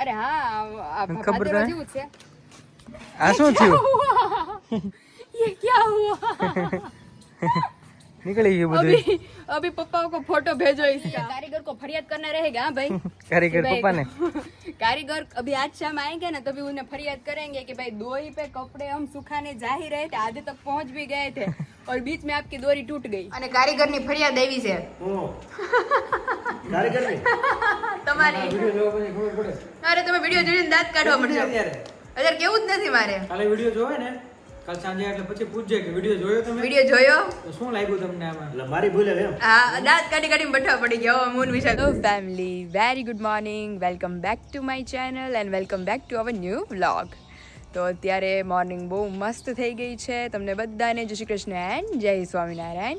અરે હા આ ખબર ભાદેવા તો જેવું જ છે આ શું થયું ये क्या हुआ નીકળી ગયું બધું अभी अभी पप्पा को फोटो भेजो इसका कारीगर को फरियाद करना रहेगा हाँ भाई કારીગર कि भाई- પપ્પાને कारीगर अभी आज शाम आएंगे ना तभी उन्हें फरियाद करेंगे कि भाई दो ही पे कपड़े हम सुखाने जा ही रहे थे आधे तक पहुंच भी गए थे और बीच में आपकी दोरी टूट गई અને કારીગર ની ફરિયાદ આવી છે તમારી અરે તમે વિડીયો જોઈને દાંત કાઢવા મળશો અત્યારે કેવું જ નથી મારે કાલે વિડીયો જોવે ને કાલ સાંજે એટલે પછી પૂછજે કે વિડીયો જોયો તમે વિડીયો જોયો તો શું લાગ્યું તમને આમાં એટલે મારી ભૂલ હવે એમ હા દાંત કાઢી કાઢીને બઠવા પડી ગયા moon Vishal hello family very good morning welcome back to my channel and welcome back to our new vlog તો અત્યારે મોર્નિંગ બહુ મસ્ત થઈ ગઈ છે. તમને બધાને જય શ્રી કૃષ્ણ એન્ડ જય સ્વામિનારાયણ.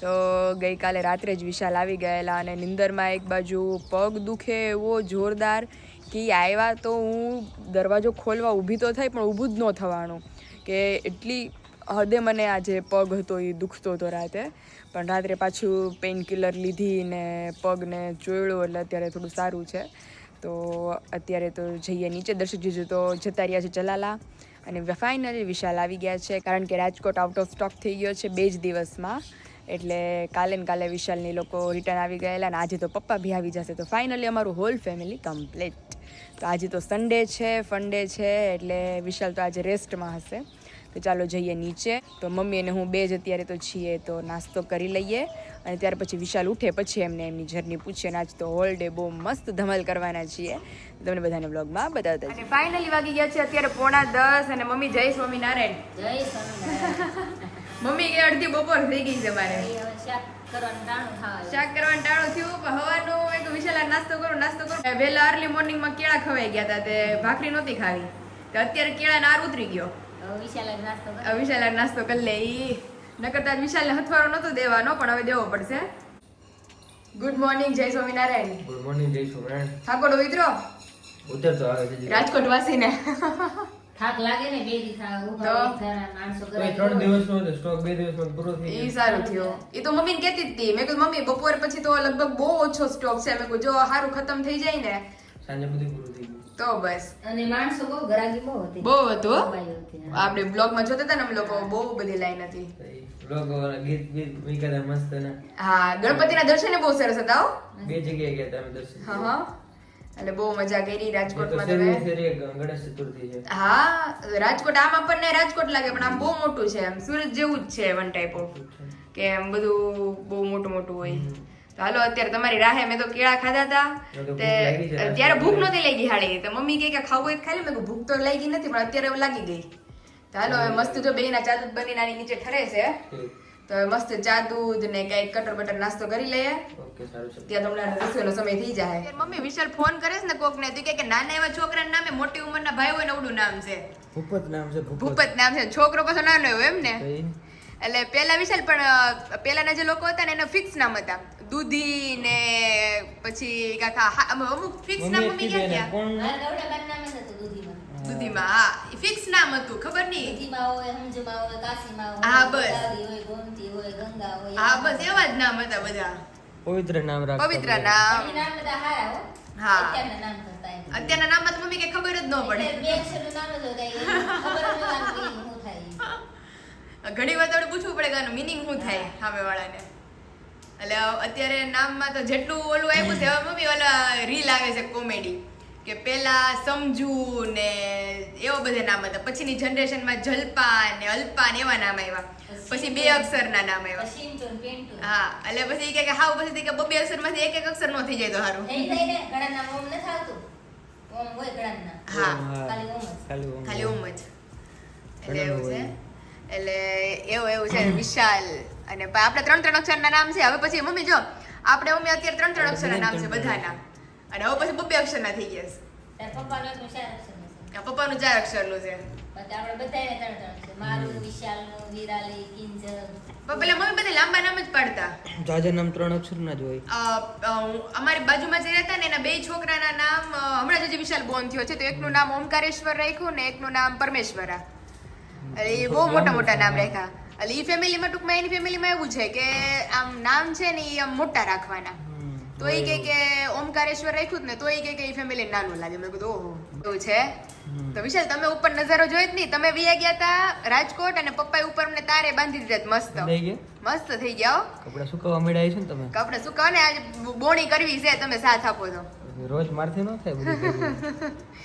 તો ગઈકાલે રાત્રે જ વિશાલ આવી ગયેલા અને નિંદરમાં એક બાજુ પગ દુખે એવો જોરદાર કે આવ્યા તો હું દરવાજો ખોલવા ઊભી તો થઈ પણ ઊભું જ ન થવાનું. કે એટલી હદે મને આજે પગ હતો એ દુખતો હતો રાતે. પણ રાત્રે પાછું પેઇન કિલર લીધી ને પગને ચોળ્યો એટલે અત્યારે થોડું સારું છે. તો અત્યારે તો જઈએ નીચે, દર્શક જીજુ તો જતા રહ્યા છે ચલાલા અને ફાઇનલી વિશાલ આવી ગયા છે, કારણ કે રાજકોટ આઉટ ઓફ સ્ટોક થઈ ગયો છે બે જ દિવસમાં. એટલે કાલે ને કાલે વિશાલની લોકો રિટર્ન આવી ગયેલા અને આજે તો પપ્પા બી આવી જશે. તો ફાઇનલી અમારું હોલ ફેમિલી કમ્પ્લીટ તો આજે તો સન્ડે છે ફંડે છે, એટલે વિશાલ તો આજે રેસ્ટમાં હશે. તો ચાલો જઈએ નીચે. તો મમ્મી અને હું બે જ અત્યારે તો છીએ તો નાસ્તો કરી લઈએ. અને ત્યાર પછી વિશાલ ઉઠે પછી એમને એમની જર્ની પૂછીએ અને આજ તો હોલ ડે બહુ મસ્ત ધમાલ કરવાના છીએ. તમને બધાને બ્લોગમાં બતાવતા અને ફાઇનલી વાગી ગયા છે અત્યારે પોણા દસ અને મમ્મી જય સ્વામિનારાયણ. જય સ્વામિનારાયણ. મમ્મી કે અડધી બપોર થઈ ગઈ છે મારે. શાક કરવાનું ટાણું થયું પણ હવાનું એક વિશાલ આ નાસ્તો કરો નાસ્તો કરો. વહેલા અર્લી મોર્નિંગમાં કેળા ખવાઈ ગયા હતા તે ભાખરી નહોતી ખાવી. તો અત્યારે કેળા નાર ઉતરી ગયો. વિશાલ નાસ્તો કરે. હવે વિશાલ આ નાસ્તો કરી લે નકર તો વિશાલ ને હથવારો નતો દેવાનો પણ હવે દેવો પડશે ગુડ મોર્નિંગ જય સ્વામિનારાયણ. ગુડ મોર્નિંગ જય સ્વામિનારાયણ. ઠાકોર ઉતરો. ઉતર તો આવે છે રાજકોટ વાસીને. થાક લાગે ને બે દિવસ ત્રણ દિવસનો સ્ટોક બે દિવસમાં પૂરો થઈ ઈ સારું થયું. ઈ તો મમ્મીને કહેતી હતી મેં કીધું મમ્મી બપોર પછી તો લગભગ બહુ ઓછો સ્ટોક છે. મેં કીધું જો સારું ખતમ થઈ જાય ને. સાંજે બધું પૂરું થઈ ગયું. તો બસ. અને માણસો બહુ ગરાગી બહુ હતી. બહુ હતું આપણે બ્લોગ બ્લોગમાં જોતા હતા ને અમે લોકો બહુ બધી લાઈન હતી. વાળા ગીત ગીત મૂક્યા મસ્ત ને હા ગણપતિના દર્શન બહુ સરસ હતા બે જગ્યાએ ગયા હતા અમે દર્શન હા હા. એટલે બહુ મજા કરી રાજકોટમાં તમે. ગણેશ ચતુર્થી છે. હા રાજકોટ આમ આપણને રાજકોટ લાગે પણ આમ બહુ મોટું છે. આમ સુરત જેવું જ છે વન ટાઈપ ઓફ કે એમ બધું બહુ મોટું મોટું હોય હાલો અત્યારે તમારી રાહે મેં તો કેળા ખાધા હતા. તે. ત્યારે ભૂખ નહોતી લાગી હાળી. તો મમ્મી કહે કે ખાવું હોય ખાલી મેં ભૂખ તો લાગી નથી પણ અત્યારે લાગી ગઈ. તો હાલો હવે મસ્ત જો બેયના ચા દૂધ બની નાની નીચે ઠરે છે. તો હવે મસ્ત ચા દૂધ ને કંઈક કટર બટર નાસ્તો કરી લઈએ. ઓકે સારું છે ત્યાં તમને રસોઈનો સમય થઈ જાય. મમ્મી વિશાલ ફોન કરે છે ને કોક ને તું કે નાના એવા છોકરાના નામે મોટી ઉંમરના ભાઈ હોય ને અવડું નામ છે. ભૂપત નામ છે ભૂપત. નામ છે. છોકરો પાછો નાનો એવો એમ ને. એટલે પેલા વિશાલ પણ પેલાના જે લોકો હતા ને એના ફિક્સ નામ હતા. દૂધી ને પછી કાકા હા, અમુક ફિક્સ નામ મમ્મી ક્યાં હતું દૂધીમાં. દૂધીમાં હા ફિક્સ નામ હતું ખબર નહીં? દૂધીમાં હોય હમજમાં હોય કાશીમાં હોય હા, બસ. હોય ગોમતી હોય ગંગા હોય હા બસ એવા જ નામ હતા બધા. પવિત્ર નામ રાખ પવિત્ર નામ. નામ બધા હારા હો. હા. અત્યારના નામ કરતા અત્યારના નામમાં તો મમ્મી કે ખબર જ ન પડે. બે અક્ષરનું નામ જ હોય ખબર જ ન આવે કે ઈ શું થાય ઘણી વાર તો પૂછવું પડે કે આનું મિનિંગ શું થાય સામે વાળાને એટલે અત્યારે નામમાં તો જેટલું ઓલું આવ્યું છે હવે મમ્મી ઓલા રીલ આવે છે કોમેડી. કે પેલા સમજુ ને એવા બધા નામ હતા. પછીની જનરેશનમાં જલપા ને અલ્પાન એવા નામ આવ્યા પછી બે અક્ષરના નામ આવ્યા ને. હા એટલે પછી કે હાવ પછી કે બે અક્ષરમાંથી એક એક અક્ષર નો થઈ જાય તો સારું ને હા. ખાલી ઓમ જ. એટલે એવું છે. એટલે એવું એવું છે. વિશાલ અને આપણે ત્રણ ત્રણ અક્ષરના નામ છે. હવે પછી મમ્મી જો આપણે મમ્મી અત્યારે ત્રણ ત્રણ અક્ષરના નામ છે બધાના. અને હવે પછી બબ્બે અક્ષરના થઈ ગયા છે. પપ્પાનું ચાર અક્ષરનું છે. પછી આપણે બધાયને ત્રણ ત્રણ છે. મારું વિશાલનું હિરાલી કિંજલ. પણ પેલા મમ્મી બધા લાંબા નામ જ પાડતા. જાજા નામ ત્રણ અક્ષરના જ હોય. અ, અ, હું- અમારી બાજુમાં જે રહેતા ને એના બે છોકરાના નામ હમણાં જ વિશાલ બોન થયો છે તો એકનું નામ ઓમકારેશ્વર રાખ્યું ને એકનું નામ પરમેશ્વરા. એ બહુ મોટા મોટા નામ રાખ્યા. એટલે એ ફેમિલીમાં ટૂંકમાં એની ફેમિલીમાં એવું છે કે આમ નામ છે ને એ આમ મોટા રાખવાના. તો એ કહે કે ઓમકારેશ્વર રાખ્યું જ ને તો એ કહે કે એ ફેમિલી નાનું લાગે. મેં કીધું ઓહો એવું છે? તો વિશાલ તમે ઉપર નજારો જોઈ જ નહીં. તમે વિયા ગયા હતા રાજકોટ અને પપ્પાએ ઉપર અમને તારે બાંધી દીધા મસ્ત. મસ્ત થઈ ગયા. કપડા સુકાવા મળ્યા છે ને તમે? કપડા કહો ને આજે બોણી કરવી છે તમે સાથ આપો તો. રોજ મારથી ન થાય બધું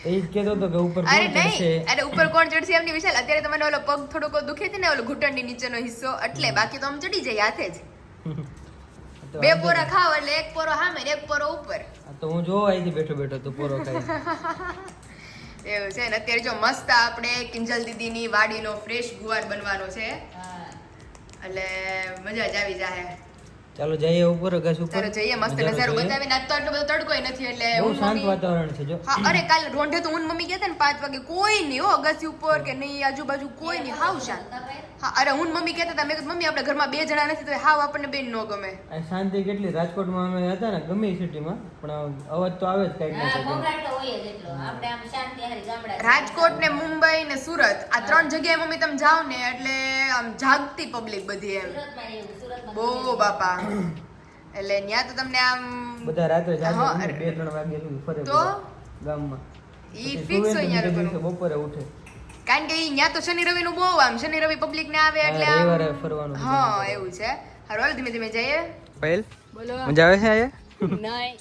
એ જ કહેતો તો કે ઉપર અરે નહીં અરે ઉપર કોણ ચડશે એમની વિશાલ? અત્યારે તમને ઓલો પગ થોડોક દુખે છે ને ઓલો ઘૂંટણની નીચેનો હિસ્સો એટલે બાકી તો આમ ચડી જાય હાથે જ. બે પોરા ખાવ એટલે એક પોરો હામે ને એક પોરો ઉપર. તો હું જો અહીંથી બેઠો બેઠો તો પોરો ખાઈ એવું છે ને અત્યારે જો મસ્ત આપણે કિંજલ દીદીની વાડીનો ફ્રેશ ગુવાર બનવાનો છે. હા. એટલે મજા જ આવી જાય ચાલો જઈએ ઉપર અગાસ ઉપર. ચાલો જઈએ મસ્ત નજારો. બતાવીને. આજ તો આટલો બધો તડકો નથી એટલે બહુ શાંત વાતાવરણ છે જો. હા અરે કાલ રોંઢે તો હું મમ્મી કહેતા ને પાંચ વાગે કોઈ નહીં હો અગાસી ઉપર કે નહીં આજુબાજુ કોઈ નહીં હાવ શાંત. હા અરે હું મમ્મી કહેતા હતા મેં કીધું મમ્મી આપણે ઘરમાં બે જણા નથી તો હાવ આપણને બેન નો ગમે. આ શાંતિ કેટલી રાજકોટમાં અમે હતા ને ગમે સિટીમાં પણ અવાજ તો આવે જ કંઈક ના રાજકોટ ને મુંબઈ ને સુરત આ ત્રણ જગ્યાએ મમ્મી તમે જાઓ ને એટલે આમ જાગતી પબ્લિક બધી એમ. સુરતમાં બહુ બાપા. એટલે ત્યાં તો તમને આમ બધા રાત્રે જાગે. બે ત્રણ વાગે સુધી ફરે તો? ગામમાં. ઈ ફિક્સ હોય યાર બપોરે ઉઠે. કારણ કે ઈ ત્યાં તો શનિ રવિ નું બહુ આમ શનિ રવિ પબ્લિક ને આવે એટલે આમ- રવિવારે ફરવાનું હા એવું છે. હારું ધીમે ધીમે જઈએ. પહેલ બોલો. મજા આવે છે આયે નહીં.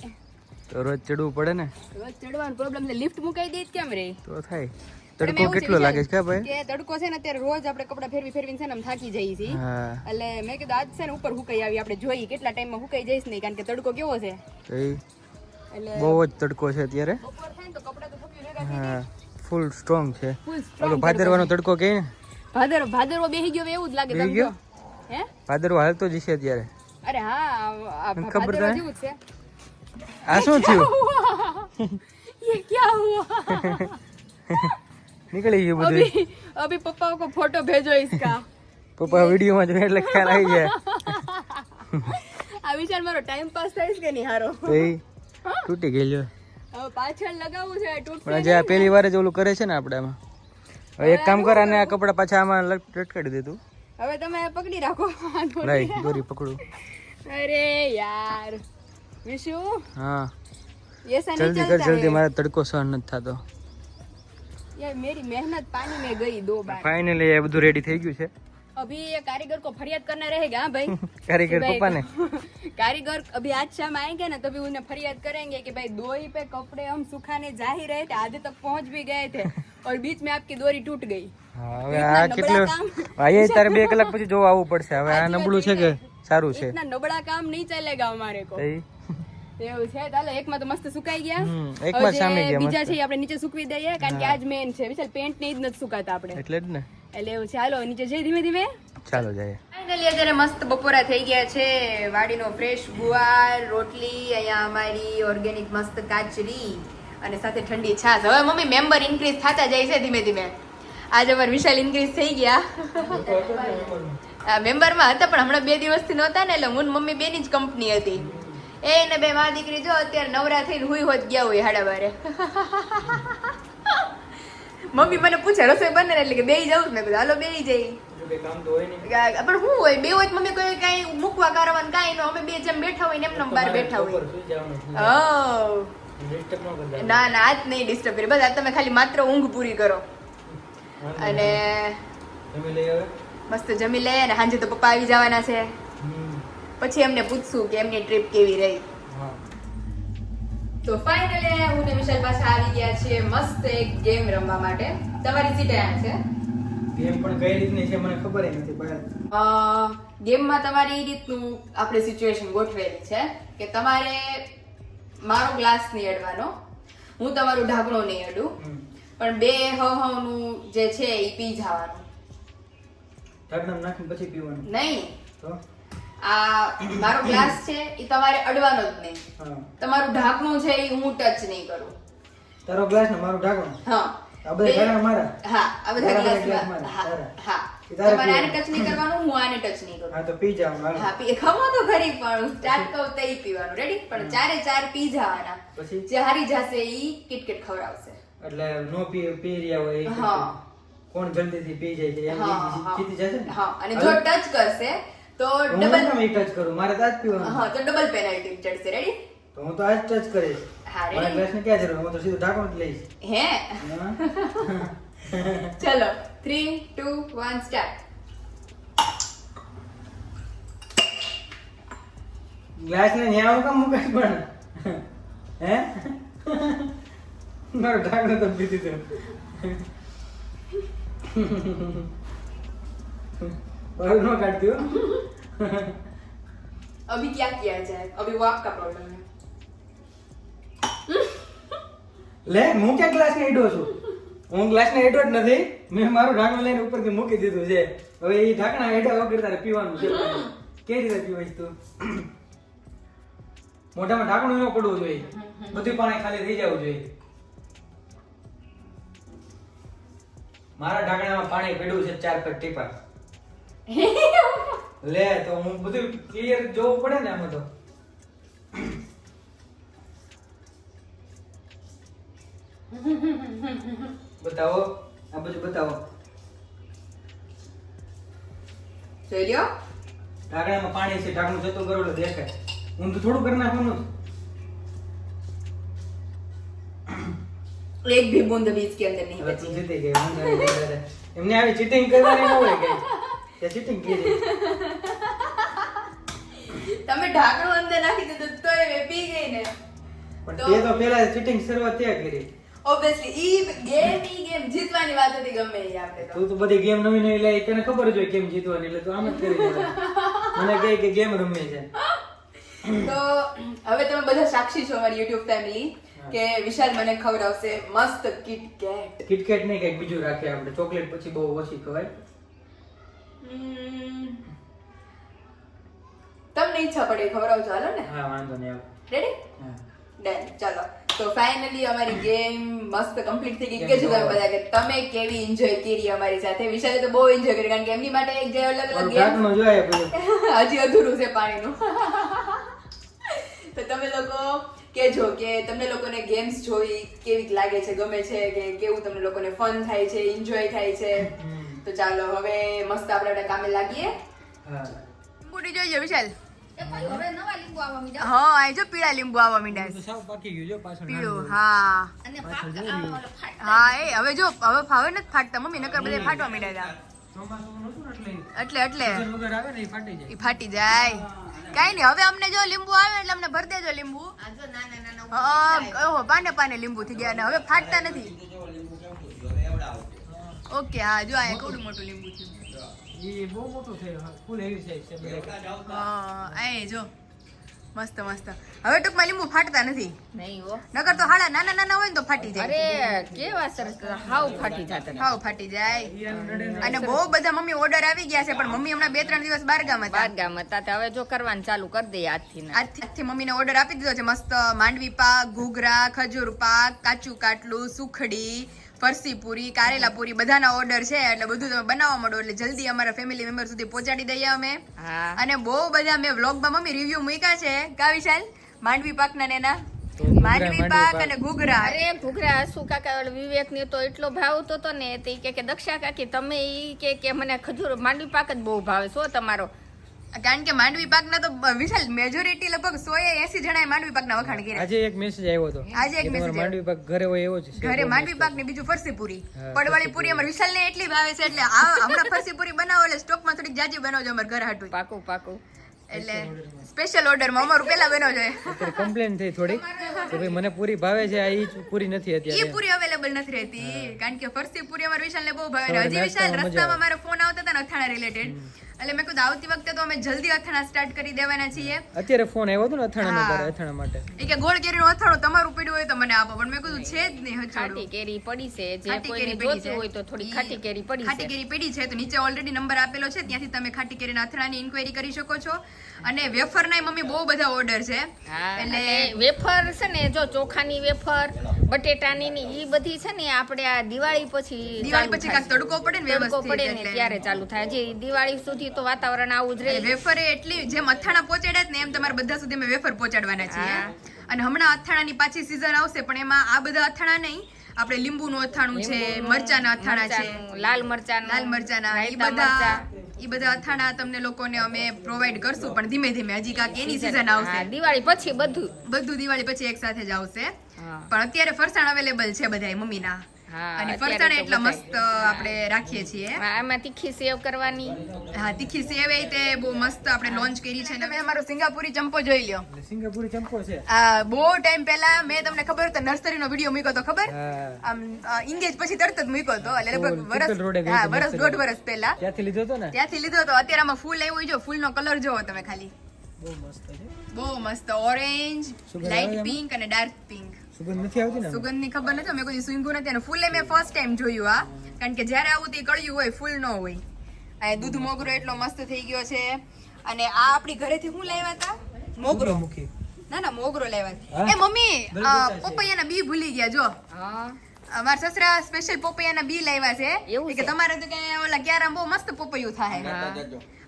તો રોજ ચડવું પડે ને? રોજ ચડવાનો પ્રોબ્લેમ છે. લિફ્ટ મુકાઈ દે કેમ રે? તો થાય. તડકો એમાં એવું કેટલો છે લાગે છે વિશાલ, કે ભાઈ કે તડકો છે ને અત્યારે રોજ આપણે કપડા ફેરવી ફેરવીને છે ને આમ થાકી જઈએ છીએ હા એટલે મેં કીધું આજ છે ને ઉપર હુકાઈ આવી આપણે જોઈએ કેટલા ટાઈમમાં હુકાઈ જઈશ નહીં કારણ કે તડકો કેવો છે તો એ એટલે બહુ જ તડકો છે અત્યારે બપોર થાય ને તો કપડા તો સુકવી ભેગા થઈ હા ફૂલ સ્ટ્રોંગ છે ફૂલ ઓલો ભાદરવાનો તડકો કહે ને ભાદર ભાદરવો બેહી ગયો હવે એવું જ લાગે બેહી સમજો હે ભાદરવો હાલતો જ છે અત્યારે અરે હા આ- આ તને ખબર ભાદરવા તો જેવું જ છે આ શું થયું ये क्या हुआ નીકળી ગયું બધું अभी अभी पप्पा को फोटो भेजो इसका પપ્પા વિડીયોમાં જોઈને એટલે ખ્યાલ આવી જાય આ વિચાર મારો ટાઈમ પાસ થાય છે કે નહીં હારો તો એ તૂટી ગયેલો હવે પાછળ લગાવવું છે તૂટશે પણ આજે આ પહેલી વાર જ ઓલું કરે છે ને આપણે આમાં હવે એક કામ કર અને આ કપડા પાછા આમાં લટ- લટકાડી દે તું હવે તમે પકડી રાખો આ દોરી. લાઈ દોરી પકડું અરે યાર વિશુ હા ऐसा नहीं જલ્દી કર चलता જલ્દી है મારે તડકો સહન નથી થતો यार मेरी मेहनत पानी में गई दो बार ફાઇનલી એ બધું રેડી થઈ ગયું છે अभी ये कारीगर को फरियाद करना रहेगा हाँ भाई કારીગર कि भाई- પપ્પાને कारीगर अभी आज शाम आएंगे ना तभी उन्हें फरियाद करेंगे कि भाई दोई पे कपड़े हम सुखाने जा ही रहे थे आधे तक पहुंच भी गए थे और बीच में आपकी दोरी टूट गई હા હવે એટલા આ નબળા કેટલું કામ. અહીંયા તારે બે કલાક પછી જોવા આવવું પડશે હવે આ નબળું છે કે સારું છે इतना नबड़ा काम नहीं चलेगा हमारे को તો ઈ એવું છે? ચાલો એકમાં તો મસ્ત સુકાઈ ગયા. એકમાં જે સામી ગયા બીજા છે આપણે નીચે સુકવી દઈએ કારણ કે આજ મેન છે. વિશાલ પેન્ટ ને જ નથી સુકાતા આપણે. એટલે જ ને. એટલે એવું છે. હાલો નીચે જઈ ધીમે ધીમે. ચાલો જઈએ. ફાઇનલી અત્યારે મસ્ત બપોરા થઈ ગયા છે. વાડીનો ફ્રેશ ગુવાર રોટલી અહીંયા અમારી ઓર્ગેનિક મસ્ત કાચરી અને સાથે ઠંડી છાશ. હવે મમ્મી મેમ્બર ઇન્ક્રીઝ થતા જાય છે ધીમે ધીમે. આજે અમારે વિશાલ ઇન્ક્રીઝ થઈ ગયા. મેમ્બરમાં હતા પણ હમણાં બે દિવસથી નહોતા ને એટલે હું મમ્મી બેની જ કંપની હતી. એ ને બે મા દીકરી જો અત્યારે નવરા થઈને હુઈ હોત ગયા હોય હાડા બારે. મમ્મી મને પૂછે રસોઈ બને એટલે કે બેય જાઉં મેં કીધું હાલો બેઈ જઈ. પણ શું હોય? બે હોય મમ્મી કોઈ કઈ મૂકવા કરવાનું કાંઈ નો અમે બે જેમ બેઠા હોય ને એમને બહાર બેઠા હોય. ના ના આજ નહીં ડિસ્ટર્બ કરી. બસ તમે ખાલી માત્ર ઊંઘ પૂરી કરો. અને મસ્ત જમી લે અને સાંજે તો પપ્પા આવી જવાના છે. પછી એમને પૂછશું કે એમની ટ્રીપ કેવી રહી. તો ફાઇનલી હું ને વિશાલ પાસે આવી ગયા છીએ. મસ્ત એક ગેમ રમવા માટે. તમારી સીટ આયા છે? ગેમ પણ કઈ રીતની છે મને ખબર નથી પણ અ, ગેમમાં તમારી એ રીતનું આપણે સિચ્યુએશન ગોઠવેલી છે કે તમારે મારો ગ્લાસ નહીં અડવાનો. હું તમારું ઢાંકણું નહીં અડું. પણ બે હવનું જે છે એ પી જવાનું. ઢાંકણા નાખીને પછી પીવાનું? નહીં. તો? આ મારો ગ્લાસ છે એ તમારે અડવાનો જ નહીં. તમારું ઢાંકણું છે એ હું ટચ નહીં કરું. તારો ગ્લાસ ને મારું ઢાંકણું? હા. આ બધા ઘણા મારા. હા આ બધા ગ્લાસ મારા, હા. તમારે આને ટચ નહીં કરવાનું હું આને ટચ નહીં કરું. હા તો પી જાવ હા પી ખમો તો ખરી પણ સ્ટાર્ટ કહું તો પીવાનું. રેડી પણ ચારે ચાર પી જવાના. પછી? જે હારી જશે એ કિટકિટ ખવડાવશે. એટલે નો પી પી રહ્યા હોય હા. કોણ જલ્દીથી પી જાય છે? એમ જીતી-. જશે હા અને જો ટચ કરશે તો ડબલ હું ટચ કરું? મારે તો આજ પીવાનું હા તો ડબલ પેનલ્ટી ચડશે. રેડી તો હું તો આજ ટચ કરીશ. હા, રેડી મારા ગ્લાસને ક્યાં જરૂર હું તો સીધું ઢાંકણ જ લઈશ. હે. ચલો થ્રી ટુ વન સ્ટાર્ટ ગ્લાસને ન્યા હું કામ મુકાય પણ? હે? મારો ઢાંકણું તો પી દીધું બહાર ન કાઢતી હો. अभी क्या किया जाए अभी वो आपका प्रॉब्लम है લે હું ક્યાં ગ્લાસ ને હેડો છું હું ગ્લાસ ને હેડો જ નથી મેં મારું ઢાંકણું લઈને ઉપરથી મૂકી દીધું છે હવે એ ઢાંકણા હેડા વગર તારે પીવાનું છે પાણી. કેવી રીતે પીવાય તું મોઢામાં ઢાંકણું ન પડવું જોઈએ બધું પાણી ખાલી થઈ જવું જોઈએ મારા ઢાંકણામાં પાણી પડ્યું છે ચાર કટ ટીપા લે તો હું બધું ક્લિયર જોવું પડે ને આમાં તો. બતાવો આ બધું બતાવો. જોઈ લ્યો. ઢાંકણામાં પાણી છે ઢાંકણું જતું કરો એટલે દેખાય. હું તો થોડું કરી નાખવાનું એક ભી બૂંદ બીજ કે અંદર નહીં બચી જીતી ગઈ એમને આવી ચીટિંગ કરવાની ન હોય ગઈ તમે ઢાંકણું અંદર નાખી દીધું તો એ પી ગઈ ને. પણ તો- તે પેલા ચીટિંગ શરૂઆત થયા કરી. ઓબ્વિયસલી ઈ ગેમ ઈ ગેમ જીતવાની વાત હતી ગમે એ આપણે તું. તો બધી ગેમ નવી નવી લે તને ખબર જ હોય કેમ જીતવાની એટલે તું આમ જ કરી દે મને કહે કે ગેમ રમે છે. તો હવે તમે બધા સાક્ષી છો અમારી યુટ્યુબ ફેમિલી કે વિશાલ મને ખવડાવશે મસ્ત કિટ કેટ કિટકેટ નહીં કંઈક બીજું રાખીએ આપણે. ચોકલેટ પછી બહુ ઓછી ખવાય. તમને ઈચ્છા પડે ખવડાવજો. ચાલો ને. હા વાંધો નહીં રેડી ડન ચાલો. તો ફાઇનલી અમારી ગેમ મસ્ત કમ્પ્લીટ થઈ ગઈ. કે જો બધા કે તમે કેવી એન્જોય કરી અમારી સાથે? વિશાલે તો બહુ એન્જોય કરી કારણ કે એમની માટે એક જે અલગ અલગ ગેમ હજી અધૂરું છે પાણીનું. તો તમે લોકો કેજો કે તમને લોકોને ગેમ્સ જોઈ કેવી લાગે છે? ગમે છે કે કેવું તમને લોકોને ફન થાય છે એન્જોય થાય છે? તો ચાલો હવે મસ્ત આપણે આપણે કામે લાગીએ. હા. જોઈએ વિશાલ. લીંબુ. હા આ જો પીળા લીંબુ આવવા મીડા છે. સાવ પાકી ગયું જો પાછળ પીળું હા. અને પાક- આ ઓલો ફાટ- હા એ હવે જો હવે ફાવે નથી ફાટતા મમ્મી નકર બધે ફાટવા મીડા એટલે? એટલે એટલે. season વગર આવે ને એ ફાટી જાય. કઈ નઈ નહીં હવે અમને જો લીંબુ આવે એટલે અમને ભર દેજો લીંબુ. આ જો હા ઓહો પાને પાને લીંબુ થઈ ગયા અને હવે ફાટતા નથી. ઓકે હા જો આ કેવડું મોટું. લીંબુ થયું. એ બહુ મોટું થયું ફૂલ હેવી સાઈઝ છે હા આ જો મસ્ત મસ્ત. હવે ટૂંકમાં લીંબુ ફાટતા નથી. નહીં હો. નકર તો હાડા નાના નાના હોય ને તો ફાટી જાય. અરે કેવા સરસ હાવ ફાટી જતા હાવ ફાટી જાય. અને બહુ બધા મમ્મી ઓર્ડર આવી ગયા છે પણ મમ્મી હમણાં બે ત્રણ દિવસ બાર ગામ હતા. બાર ગામ હતા હવે જો કરવાનું ચાલુ કરી દઈએ આજથી ના. આજથી આજથી મમ્મીને ઓર્ડર આપી દીધો છે મસ્ત માંડવી પાક ઘૂઘરા ખજૂર પાક કાચું કાટલું સુખડી ફરસી પૂરી કારેલા પૂરી બધાના ઓર્ડર છે એટલે બધું તમે બનાવવા માંડો એટલે જલ્દી અમારા ફેમિલી મેમ્બર સુધી પહોંચાડી દઈએ અમે. અને બહુ બધા મેં વ્લોગમાં મમ્મી રિવ્યુ મૂક્યા છે. કા વિશાલ માંડવી પાકના ને એના? માંડવી પાક. અને ઘૂઘરા. અરે ઘૂઘરા શું કાકા ઓલો વિવેક ને તો એટલો ભાવતો તો ને તે કે કે દક્ષા કાકી તમે ઈ કે કે મને ખજૂર માંડવી પાક જ બહુ ભાવે શું તમારો? કારણ કે માંડવી પાકના તો વિશાલ મેજોરિટી લગભગ સો એ એસી જણાએ માંડવી પાકના વખાણ કર્યા. આજે એક મેસેજ આવ્યો હતો. આજે એક મેસેજ માંડવી પાક ઘરે હોય એવો જ છે. ઘરે માંડવી પાક ને બીજું ફરસી પૂરી પડવાળી પૂરી અમારે વિશાલ ને એટલી ભાવે છે એટલે આ હમણાં ફરસી પૂરી બનાવો એટલે સ્ટોકમાં થોડીક જાજી બનાવજો અમારે ઘર હાટું પાકું પાકું. એટલે સ્પેશિયલ ઓર્ડરમાં. અમારું પેલા અત્યારે કમ્પ્લેન થઈ થોડી કે ભાઈ મને પૂરી ભાવે છે આ ઈ પૂરી નથી અત્યારે. પૂરી અવેલેબલ નથી રહેતી. કારણ કે ફરસી પૂરી અમારે વિશાલ ને બહુ ભાવે હજી વિશાલ રસ્તામાં મારો ફોન આવતો હતો ને અથાણા રિલેટેડ એટલે મેં કીધું આવતી વખતે તો અમે જલ્દી અથાણા સ્ટાર્ટ કરી દેવાના છીએ. અત્યારે ફોન આવ્યો હતો ને અથાણાનો હા. તારે અથાણા માટે. એ કે ગોળ કેરીનું અથાણો તમારું પડ્યું હોય તો મને આપો પણ મેં કીધું છે જ નહીં ખાટી કેરી પડી છે. જે ખાટી કોઈને જોતું છે. હોય તો થોડી ખાટી કેરી પડી ખાટી કેરી પડી છે તો નીચે ઓલરેડી નંબર આપેલો છે ત્યાંથી તમે ખાટી કેરીના અથડાની ઇન્ક્વાયરી કરી શકો છો. અને વેફરના મમ્મી બહુ બધા ઓર્ડર છે. એટલે વેફર છે ને જો ચોખાની વેફર બટેટાની ની ઈ બધી છે ને આપણે આ દિવાળી પછી દિવાળી પછી થાય તડકો પડે ને તડકો વ્યવસ્થિત પડે ને ત્યારે ચાલુ થાય. જે દિવાળી સુધી તો વાતાવરણ આવું જ રહે. વેફર એટલી જેમ અથાણા પહોંચાડ્યા ને એમ તમારે બધા સુધી અમે વેફર પહોંચાડવાના છીએ. અને હમણાં અથાણાની પાછી સીઝન આવશે પણ એમાં આ બધા અથાણા નહીં. આપણે લીંબુનું અથાણું છે મરચાના અથાણા છે. મરચાંનું, લાલ મરચાં લાલ મરચાના એ બધા એ બધા અથાણા તમને લોકોને અમે પ્રોવાઈડ કરશું પણ ધીમે ધીમે હજી કાંક એની સિઝન આવશે. દિવાળી પછી બધું. બધું દિવાળી પછી એક સાથે જ આવશે. પણ અત્યારે ફરસાણ અવેલેબલ છે બધા મમ્મીના. અને ફરસાણ એટલા મસ્ત આપણે રાખીએ છીએ. આમાં તીખી સેવ કરવાની. હા તીખી સેવ એ તે બહુ મસ્ત આપણે લોન્ચ કરી છે. તમે અમારો સિંગાપુરી ચંપો જોઈ લ્યો. સિંગાપુરી ચંપો છે. આ બહુ ટાઈમ પહેલા મેં તમને ખબર તો નર્સરીનો વીડિયો મૂક્યો તો ખબર? આમ ઇંગેજ પછી તરત જ મૂક્યો તો એટલે લગભગ વર્ષ વરસ હા હતી વરસ. દોઢ વરસ પહેલા. ત્યાંથી લીધો તો ને? ત્યાંથી લીધો તો અત્યારે આમાં ફૂલ આવ્યું જો ફૂલનો કલર જોવો તમે ખાલી. બહુ મસ્ત છે. બહુ મસ્ત. ઓરેન્જ લાઇટ પિંક અને ડાર્ક પિંક સુગંધ નથી આવતી ને સુગંધની ખબર નથી મેં કોઈ સુંગું નથી અને ફૂલે મેં ફર્સ્ટ ટાઈમ જોયું આ કારણ કે જ્યારે આવું તે કળ્યું હોય ફૂલ ન હોય. આ દૂધ મોગરો એટલો મસ્ત થઈ ગયો છે. અને આ આપણી ઘરેથી શું લાવ્યા હતા? મોગરો. મૂકી. ના ના મોગરો લાવ્યા? એ મમ્મી પપૈયાના બી ભૂલી ગયા જો. અમાર અમારા સસરા સ્પેશિયલ પપૈયાના બી લાવ્યા છે. કે તમારે તો કે ઓલા ક્યારા બહુ મસ્ત પપૈયું થાય.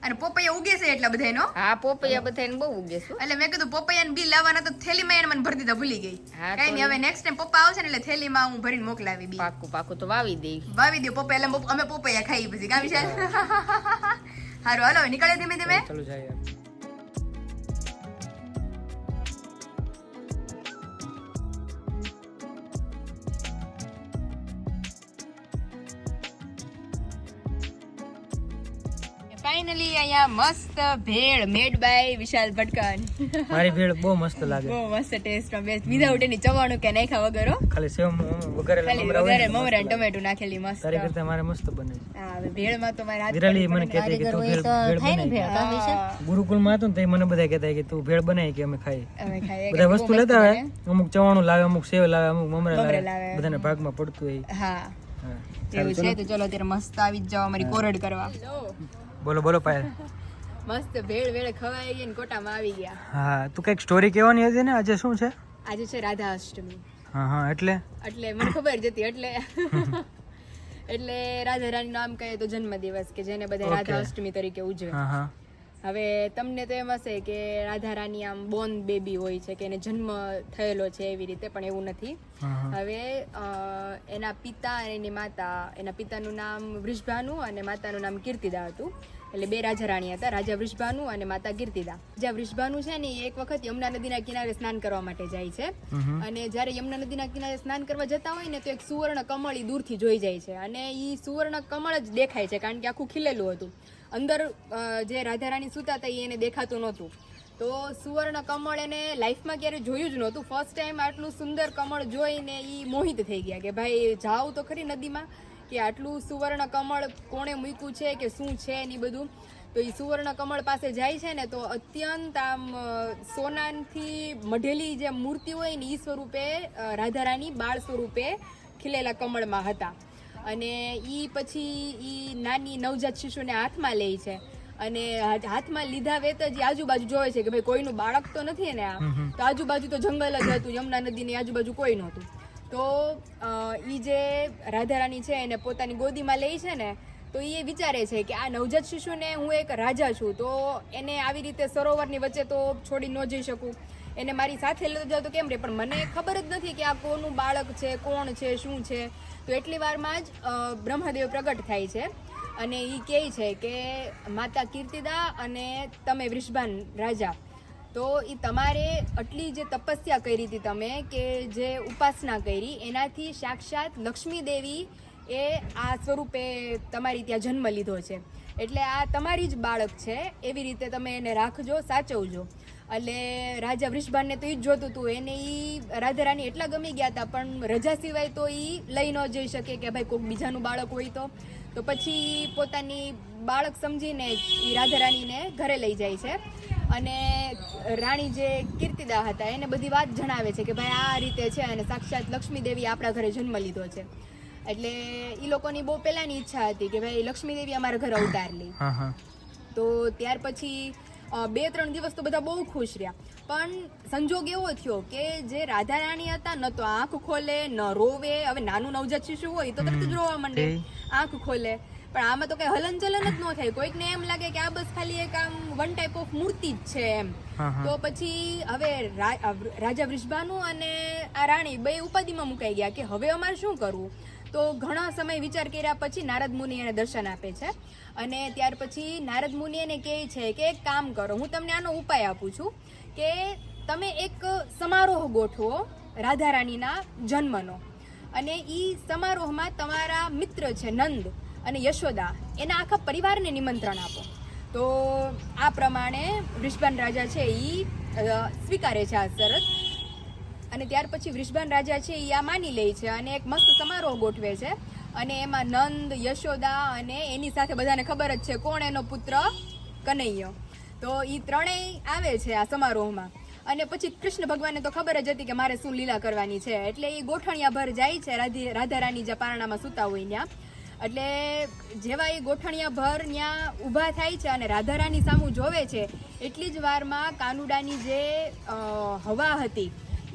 અને પપૈયા ઉગે છે એટલા બધાનો હા પોપૈયા બધાને બહુ ઉગે છે એટલે મેં કીધું પપૈયાના બી લાવવાના તો થેલીમાં એને મને ભરી દીધા ભૂલી ગઈ કઈ નહીં હવે નેક્સ્ટ ટાઈમ પપ્પા આવશે ને એટલે થેલીમાં હું ભરીને મોકલાવી બી પાકું પાકું તો વાવી દઈ વાવી દો પપ્પા એટલે અમે પોપૈયા ખાઈ પછી કામ છે હારું હાલો નીકળે ધીમે ધીમે ચાલુ જાય અહીંયા મસ્ત ભેળ મેડ બાય વિશાલ ભટકાન મારી ભેળ બહુ મસ્ત લાગે. બહુ મસ્ત ટેસ્ટ બેસ્ટ વિધાઉટ એની ચવાણું કે નાખ્યા વગર ખાલી સેવ વગર ખાલી વગર મમરા અને ટમેટું નાખેલી મસ્ત. તારી કરતા મારે મસ્ત બને. છે હા હવે ભેળમાં તો મારે વિરાલી મને કહેતી કે તું ભેળ ભેળ ભેળ હા, ગુરુકુળમાં હતું ને તે મને બધા કહેતા કે તું ભેળ બનાય કે અમે ખાઈ અમે ખાઈ બધા વસ્તુ લેતા હોય. અમુક ચવાણું લાવે અમુક સેવ લાવે અમુક મમરા લાવે. બધાને ભાગમાં પડતું હોય. હા. હા. એવું છે તો ચલો અત્યારે મસ્ત આવી જ જાઓ અમારી કોરડ કરવા. બોલો બોલો પાયલ. મસ્ત ભેળ ભેળ ખવાઈ ગઈ ને કોટામાં આવી ગયા. હા તું કંઈક સ્ટોરી કહેવાની હતી ને આજે શું છે? આજે છે રાધા અષ્ટમી હા હા એટલે? એટલે મને ખબર જ હતી એટલે. એટલે રાધા રાણી નામ કહે તો જન્મ દિવસ કે જેને બધા રાધા અષ્ટમી તરીકે ઉજવે. હા હા. હવે તમને તો એમ હશે કે રાધા રાણી આમ બોર્ન બેબી હોય છે કે એને જન્મ થયેલો છે એવી રીતે પણ એવું નથી. હવે એના પિતા અને એની માતા એના પિતાનું નામ વૃષભાનુ અને માતાનું નામ કીર્તિદા હતું. એટલે બે રાજા રાણી હતા રાજા વૃષભાનુ અને માતા કીર્તિદા. જ્યાં વૃષભાનુ છે ને એ એક વખત યમુના નદીના કિનારે સ્નાન કરવા માટે જાય છે. અને જ્યારે યમુના નદીના કિનારે સ્નાન કરવા જતા હોય ને તો એક સુવર્ણ કમળ ઈ દૂરથી જોઈ જાય છે. અને એ સુવર્ણ કમળ જ દેખાય છે કારણ કે આખું ખીલેલું હતું. અંદર જે રાધારાણી સૂતા હતા એને દેખાતું નહોતું. તો સુવર્ણ કમળ એને લાઈફમાં ક્યારે જોયું જ નહોતું. ફર્સ્ટ ટાઈમ આટલું સુંદર કમળ જોઈને એ મોહિત થઈ ગયા કે ભાઈ જાઉં તો ખરી નદીમાં કે આટલું સુવર્ણ કમળ કોણે મૂક્યું છે કે શું છે ને બધું. તો એ સુવર્ણ કમળ પાસે જાય છે ને તો અત્યંત આમ સોનાથી મઢેલી જે મૂર્તિ હોય ને એ સ્વરૂપે રાધારાની બાળ સ્વરૂપે ખીલેલા કમળમાં હતા. અને એ પછી એ નાની નવજાત શિશુને હાથમાં લે છે. અને હાથમાં લીધા વેત જ આજુબાજુ જોવે છે કે ભાઈ કોઈનું બાળક તો નથી ને આ. તો આજુબાજુ તો જંગલ જ હતું યમુના નદીની આજુબાજુ કોઈ નહોતું. તો એ જે રાધારાણી છે એને પોતાની ગોદીમાં લે છે ને તો એ વિચારે છે કે આ નવજાત શિશુને હું એક રાજા છું. તો એને આવી રીતે સરોવરની વચ્ચે તો છોડી ન જઈ શકું. એને મારી સાથે લઈ જાવ તો કેમ રે? પણ મને ખબર જ નથી કે આ કોનું બાળક છે, કોણ છે, શું છે. તો એટલી વારમાં જ બ્રહ્માદેવ પ્રગટ થાય છે. અને એ કહે છે કે, માતા કીર્તિદા અને તમે વૃષભાન રાજા. તો એ તમારે આટલી જે તપસ્યા કરી હતી તમે, કે જે ઉપાસના કરી, એનાથી સાક્ષાત લક્ષ્મી દેવી એ આ સ્વરૂપે તમારી ત્યાં જન્મ લીધો છે. એટલે આ તમારી જ બાળક છે, એવી રીતે તમે એને રાખજો, સાચવજો. એટલે રાજા વૃષભાનને તો એ જ જોતું હતું એને એ રાધા રાણી એટલા ગમી ગયા હતા પણ રજા સિવાય તો એ લઈ ન જઈ શકે કે ભાઈ કોઈક બીજાનું બાળક હોય તો. તો પછી પોતાની બાળક સમજીને એ રાધા રાણીને ઘરે લઈ જાય છે. અને રાણી જે કીર્તિદા હતા એને બધી વાત જણાવે છે કે ભાઈ આ રીતે છે અને સાક્ષાત લક્ષ્મીદેવી આપણા ઘરે જન્મ લીધો છે. એટલે એ લોકોની બહુ પહેલાની ઈચ્છા હતી કે ભાઈ લક્ષ્મીદેવી અમારા ઘરે અવતાર લે. તો ત્યાર પછી બે ત્રણ દિવસ તો બધા બહુ ખુશ રહ્યા. પણ સંજોગ એવો થયો કે જે રાધા રાણી હતા ન તો આંખ ખોલે ન રોવે. હવે નાનું નવજાત શિશુ હોય તો તરત જ રોવા માંડે. આંખ ખોલે. પણ આમાં તો કઈ હલન ચલન જ ન થાય. કોઈકને એમ લાગે કે આ બસ ખાલી એક આમ વન ટાઈપ ઓફ મૂર્તિ જ છે એમ. તો પછી હવે રાજા વૃષભાનુ અને આ રાણી બે ઉપાધિમાં મુકાઈ ગયા કે હવે અમારે શું કરવું? તો ઘણા સમય વિચાર કર્યા પછી નારદ મુનિ એને દર્શન આપે છે. અને ત્યાર પછી નારદ મુનિ એને કહે છે કે એક કામ કરો, હું તમને આનો ઉપાય આપું છું કે તમે એક સમારોહ ગોઠવો રાધા રાણીના જન્મનો. અને એ સમારોહમાં તમારા મિત્ર છે નંદ અને યશોદા, એના આખા પરિવારને નિમંત્રણ આપો. તો આ પ્રમાણે વૃષભાન રાજા છે એ સ્વીકારે છે આ શરત. અને ત્યાર પછી વૃષભાન રાજા છે એ આ માની લે છે અને એક મસ્ત સમારોહ ગોઠવે છે. અને એમાં નંદ, યશોદા અને એની સાથે બધાને ખબર જ છે કોણ એનો પુત્ર? કનૈયો. તો એ ત્રણેય આવે છે આ સમારોહમાં. અને પછી કૃષ્ણ ભગવાનને તો ખબર જ હતી કે મારે શું લીલા કરવાની છે. એટલે એ ગોઠણિયા ભર જાય છે, રાધી રાધા જે પારણામાં સૂતા હોય ત્યાં. એટલે જેવા એ ગોઠણિયા ભર ત્યાં ઊભા થાય છે અને રાધા રાણી સામું જોવે છે, એટલી જ વારમાં કાનુડાની જે હવા હતી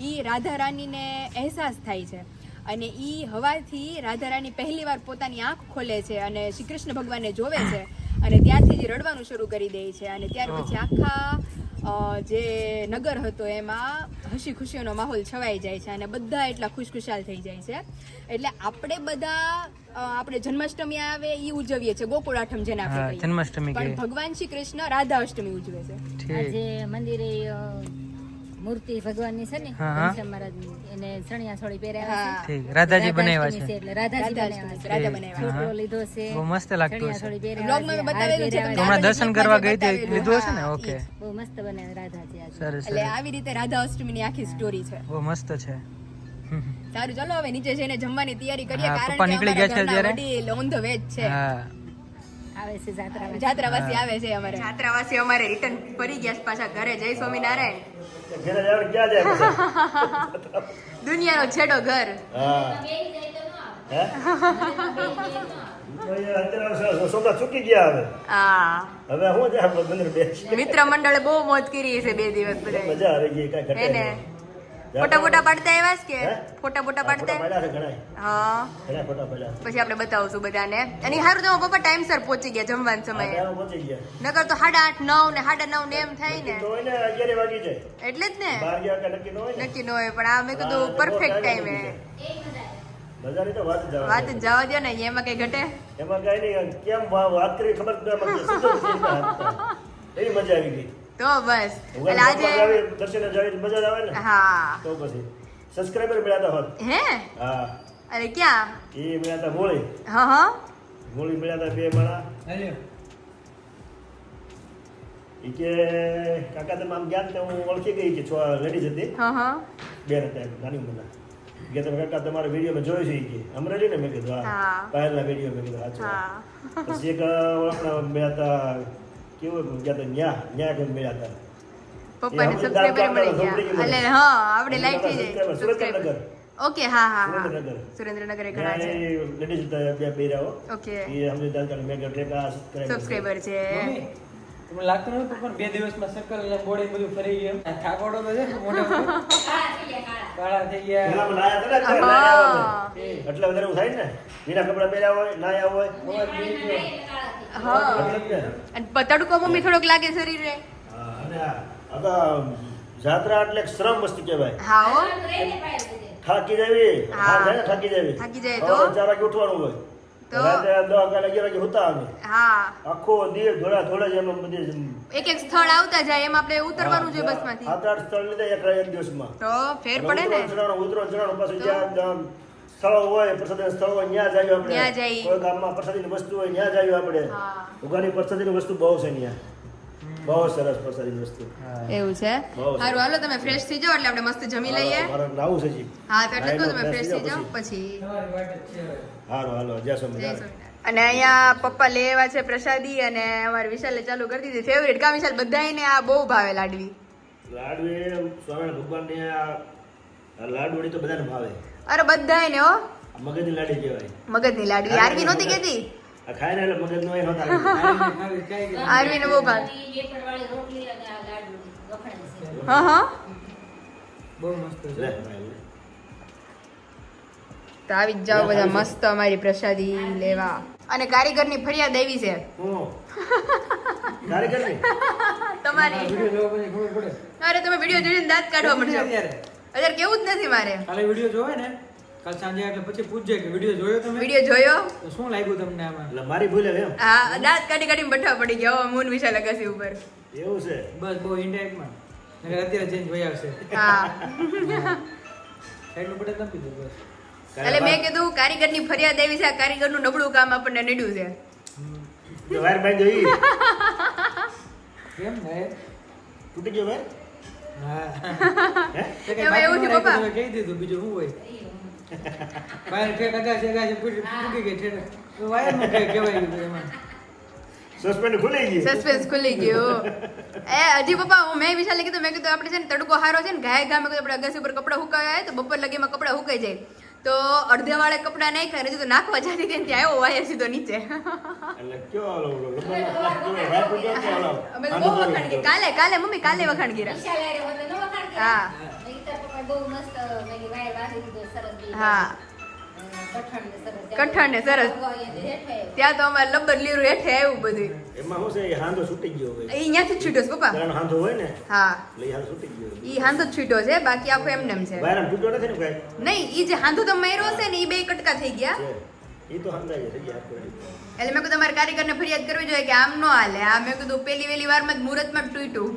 એ રાધા રાણીને અહેસાસ થાય છે. અને એ હવાથી રાધા રાણી પહેલી વાર પોતાની આંખ ખોલે છે અને શ્રી કૃષ્ણ ભગવાનને જોવે છે અને ત્યાંથી જ રડવાનું શરૂ કરી દે છે અને ત્યાર પછી આખા જે નગર હતો એમાં હસી ખુશીઓનો માહોલ છવાઈ જાય છે અને બધા એટલા ખુશખુશાલ થઈ જાય છે. એટલે આપણે બધા આપણે જન્માષ્ટમી આવે એ ઉજવીએ છીએ ગોકુળ આઠમ જેને આપણે જન્માષ્ટમી પણ ભગવાન શ્રી કૃષ્ણ રાધા અષ્ટમી ઉજવે છે. આજે મંદિરે મૂર્તિ ભગવાનની છે ને. ઘનશ્યામ મહારાજની એને ચણિયા સોળી પહેર્યા છે. રાધાજી બનાવ્યા છે એટલે રાધાજી રાધા બનાવ્યા છે. રાધા બનાવ્યા છોકરો લીધો છે બહુ મસ્ત લાગતું બ્લોગમાં મેં બતાવેલું છે હમણાં દર્શન કરવા ગઈ હતી. લીધું હશે ને? ઓકે. બહુ મસ્ત બનાવ્યા રાધાજી સરસ એટલે આવી રીતે રાધા અષ્ટમીની આખી સ્ટોરી છે. બહુ મસ્ત છે. સારું ચલો હવે નીચે જઈને જમવાની તૈયારી કરીએ કારણ કે નીકળી ગયા છે અત્યારે? ઓન ધ વેજ છે. હા. આવે છે જાત્રા જાત્રાવાસી આવે છે અમારે. જાત્રાવાસી અમારે રિટર્ન ફરી ગયા પાછા ઘરે. જય સ્વામિનારાયણ? દુનિયાનો છેડો ઘર. હા. હે? તો એ અત્યારે છોકરા ચૂકી ગયા હવે? હા. હવે હું જાય બંદર બેસી મિત્ર મંડળે બહુ મોજ કરી છે બે દિવસ બધા મજા આવી ગઈ. ફોટા ફોટા પાડતા આવ્યા છે કે? ફોટા ફોટા પાડતા હા. પછી આપણે બતાવશું બધાને. અને હારું તો પપ્પા ટાઈમસર પહોંચી ગયા જમવાના સમય. નકર તો સાડા આઠ નવ ને સાડા નવ ને એમ થાય ને. એટલે જ ને. નક્કી ન હોય પણ આ મેં કીધું પરફેક્ટ ટાઈમે તો વાત જવા દે. ને એમાં કઈ ઘટે? એમાં કઈ નહીં કેમ વાત કરી ખબર મજા આવી ગઈ. તો બસ. એટલે આજે દર્શન જાવી મજા આવે ને? હા. તો પછી. સબસ્ક્રાઇબર મળ્યા હોત હે? હા. અરે ક્યાં? એ મળ્યા હતા મોળી હા હા. મોળી મળ્યા હતા બે માળા. એ કે કાકા તમે આમ ગયા ને તો હું ઓળખી ગઈ કે છો લેડીઝ હતી. હા હા. બે હતા એમ, નાની ઉંમરના. કે તમે કાકા તમારા વિડીયોમાં જોયું છે કે. અમરેલી ને મેં કીધું હા. પહેલા વીડિયો મેં કીધું હા. પછી એક આપણા મળ્યા હતા કેવું ગયા હતા ન્યા ન્યા કેમ મળ્યા હતા? પપ્પાને એ મળી ગયા. એટલે હા આપણે લાઈટ થઈ જાય સુરેન્દ્રનગર. ઓકે હા હા હા. સુરેન્દ્રનગર. સુરેન્દ્રનગર એ ઘણા છે. લેડીઝ બે પહેર્યા ઓકે. એ અમને દાંત મેં કીધું ટેકા છે. સબસ્ક્રાઈબર છે. મમ્મી, તમને લાગતું નતું પણ બે દિવસમાં સકલ ને બોડી બધું ફરી ગયું? આ થાકોડો તો છે ને કાળા થઈ ગયા. પેલામાં નાયા હતા ને અત્યારે? નાયા હા. આવે. એટલે વધારે એવું થાય ને? બીના કપડા પહેર્યા હોય નાયા હોય. હા. એટલે જ ને. અને પ- તડકો મમ્મી થોડોક લાગે શરીરે હા, અને આ આ જાત્રા એટલે શ્રમ વસ્તુ કહેવાય. હા હો. થાકી જાવી હા. હા જાય થાકી જાવી. થાકી જાય તો? સવારે ચાર ઉઠવાનું હોય. તો? રાતે દસ વાગે અગિયાર વાગે હુતા અમે હા. આખો દિવસ ધોળા ધોળા જ બધી એક એક સ્થળ આવતા જાય એમ આપણે ઉતરવાનું છે બસમાંથી. સાત આઠ સ્થળ લીધા એક એક દિવસમાં. તો ફેર પડે ને? ઉતરો ચડાણું પાછું? જ્યાં સ્થળો હોય પ્રસાદી સ્થળો હોય ત્યાં જાય આપણે. ત્યાં જાય. કોઈ ગામમાં પ્રસાદીની વસ્તુ હોય ત્યાં જાય આપણે. હા. ઉગાની પ્રસાદીની વસ્તુ બહુ છે ત્યાં બહુ સરસ પ્રસાદીની વસ્તુ. એવું છે? સારું હાલો તમે ફ્રેશ થઈ જાઓ એટલે આપણે મસ્ત જમી લઈએ. મારે નાવું છે જી. હા તો એટલે તમે ફ્રેશ થઈ જાઓ પછી. હારું હાલો જય સ્વામિનારાયણ. અને અહીંયા પપ્પા લેવા છે પ્રસાદી અને અમારે વિશાલે ચાલુ કરી દીધી. ફેવરેટ કા વિશાલ બધાયને આ બહુ ભાવે લાડવી. લાડવી સ્વામિનારાયણ ભગવાનની આ આ લાડવડી તો બધાને ભાવે. અરે બધાયને હો. આ મગજની લાડી કહેવાય. મગજની લાડી. આરવી નહોતી કેતી ખાય ને એટલે મગજ નો નહોતા ખાઈ ગઈ. આરવીને બહુ ભાવે વેફરવાળી રોટલી અને આ લાડુ વખણાય છે હા હા બહુ મસ્ત છે. તો આવી જ જાઓ બધા મસ્ત અમારી પ્રસાદી લેવા. અને કારીગરની ફરિયાદ આવી છે. હું? ની તમારી. અરે તમે વીડિયો જોઈને દાંત કાઢવા મળશો અત્યારે કેવું જ નથી મારે. કાલે વીડિયો જોવે ને? કાલ સાંજે એટલે પછી પૂછજે કે વીડિયો જોયો તમે? વિડિયો જોયો? તો શું લાગ્યું તમને આમાં? એટલે મારી ભૂલ એમ. હા દાંત કાઢી કાઢીને બઠા પડી ગયા. હવે મૂન વિશાલ અગાસી ઉપર. એવું છે. બસ બહુ ઇન્ડાયરેક્ટમાં નકર અત્યારે ચેન્જ વહી આવશે. હા. સાઈડનું બટન દબી દો બસ. એટલે મેં કીધું કારીગરની ફરિયાદ આવી છે. આ કારીગરનું નબળું કામ આપણને નડ્યું છે. વાયર બાંધ્યો જોઈ કેમ ને તૂટી ગયો કઈ એમાં એવું છે પપ્પા. તમે કહી દીધું બીજું શું હોય? બહાર ઠેક અગાસી પૂરી મૂકી ગઈ ઠેક તો વાયરનું કઈ કહેવાય ગયું એમાં. સસ્પેન્ડ ખુલી ગઈ સસ્પેન્સ ખુલી ગયું. એ હજી પપ્પા મેં વિશાલે કીધું મેં કીધું આપણે છે ને તડકો હારો છે ને ગાય ગામે કીધું આપણે અગાસી ઉપર કપડાં હુકાવ્યા તો બપોર લગીમાં કપડાં હુકાઈ જાય. તો અડધે વાળે કપડાં નહીં ને તો નાખવા જતી ત્યાંથી ત્યાં આવ્યો વાય સીધો નીચે. અમે તો બહુ વખાણ કાલે કાલે મમ્મી કાલે વખાણ કર્યા? હા. હા. કઠણ ને સરસ. ત્યાં તો અમારે લબ્બર લીરું હેઠે આવ્યું બધું એમાં શું છે એ હાંધો છૂટી ગયો એ હોય અહીંયાથી જ છૂટ્યો છે પપ્પા. હાંધો હોય ને હા. એટલે એ હાંધો છૂટી ગયો ઈ હાંધો જ છૂટ્યો છે બાકી આખો એમને એમ છે. વાયર છૂટ્યો નથી ને કઈ? નહીં ઈ જે હાંધો તો માર્યો છે ને ઈ બે કટકા થઈ ગયા. ઈ તો હંધાઈ જાય થઈ ગયા એટલે મેં કીધું તમારે કારીગરને ફરિયાદ કરવી જોઈએ કે આમ ન હાલે. આ મેં કીધું પેલી વેલી વારમાં જ મુહૂર્તમાં તૂટ્યું.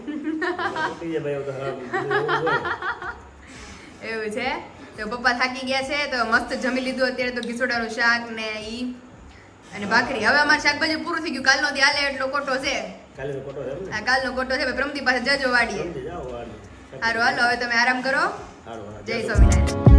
એવું છે? તો પપ્પા થાકી ગયા છે તો મસ્ત જમી લીધું અત્યારે તો ઘીસોડાનું શાક ને ઈ અને ભાખરી. હવે અમારે શાકભાજી પૂરું થઈ ગયું. કાલનો દી આલે એટલો કોટો છે? આ કાલનો કોટો છે. પ્રમતી પ્રમદી પાસે જજો વાડીએ. સારું હાલો હવે તમે આરામ કરો. જય. સ્વામિનારાયણ.